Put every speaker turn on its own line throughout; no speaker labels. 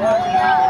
Yeah.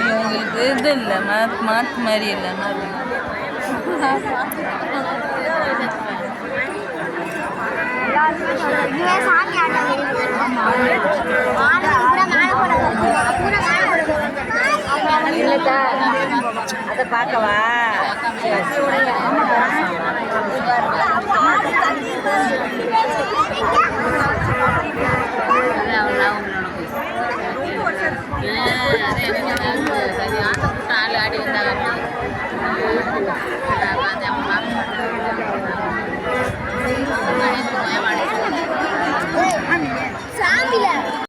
உங்களுக்கு இது இல்லை மாத் மாத்து மாதிரி இல்லை
இல்லைக்கா அதை பார்க்கவா